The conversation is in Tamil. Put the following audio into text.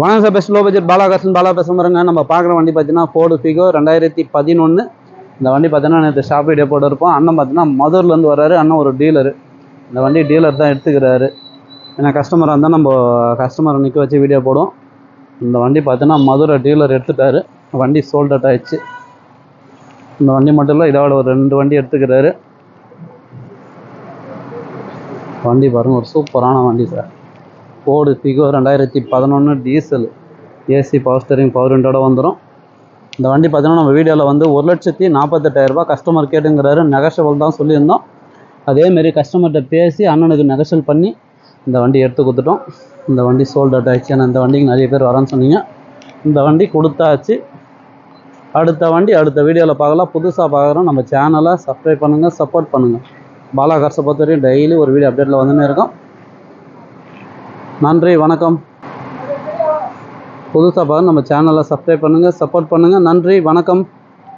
வணக்கம் சார் பெஸ்ட் லோ பட்ஜெட் பாலாகாசன் பாலா பேச பாருங்க நம்ம பார்க்குற வண்டி பார்த்தீங்கன்னா ஃபோர்டு ஃபிகோ ரெண்டாயிரத்தி பதினொன்று இந்த வண்டி பார்த்தீங்கன்னா நேற்று ஷாப் வீடியோ போட்டு இருப்போம் அண்ணன் பார்த்தீங்கன்னா மதுரிலேருந்து வர்றாரு. அண்ணன் ஒரு டீலரு இந்த வண்டி டீலர் தான் எடுத்துக்கிறாரு. ஏன்னா கஸ்டமராக இருந்தால் நம்ம கஸ்டமரை நிற்க வச்சு வீடியோ போடுவோம். இந்த வண்டி பார்த்தீங்கன்னா மதுரை டீலர் எடுத்துட்டாரு. வண்டி சோல்ட் அவுட் ஆயிடுச்சு. இந்த வண்டி மட்டும் இல்லை இதோட ஒரு ரெண்டு வண்டி எடுத்துக்கிறாரு. வண்டி பாருங்க ஒரு சூப்பரான வண்டி சார். ஃபோர்டு ஃபிகோ ரெண்டாயிரத்தி பதினொன்று diesel AC power steering power விண்டோட வந்துடும் இந்த வண்டி பார்த்தீங்கன்னா நம்ம வீடியோவில் வந்து ஒரு லட்சத்தி நாற்பத்தெட்டாயிரரூபா கஸ்டமர் கேட்டுங்கிறாரு நெகஷபிள் தான் சொல்லியிருந்தோம். அதேமாரி கஸ்டமர்கிட்ட பேசி அண்ணனுக்கு நெகஷல் பண்ணி இந்த வண்டி எடுத்து கொடுத்துட்டோம். இந்த வண்டி சோல்ட் அவுட் ஆயிடுச்சு. ஏன்னா இந்த வண்டிக்கு நிறைய பேர் வரேன்னு சொன்னீங்க. இந்த வண்டி கொடுத்தாச்சு. அடுத்த வண்டி அடுத்த வீடியோவில் பார்க்கலாம். புதுசாக பார்க்குறோம். நம்ம சேனலை சப்ஸ்கிரைப் பண்ணுங்கள் சப்போர்ட் பண்ணுங்கள் பாலா கார்ஸை பொறுத்த வரையும் டெய்லி ஒரு வீடியோ அப்டேட்டில் வந்துன்னே இருக்கும். நன்றி வணக்கம். புதுசாக பார்த்து நம்ம சேனலை சப்ஸ்கிரைப் பண்ணுங்கள் சப்போர்ட் பண்ணுங்கள் நன்றி வணக்கம்.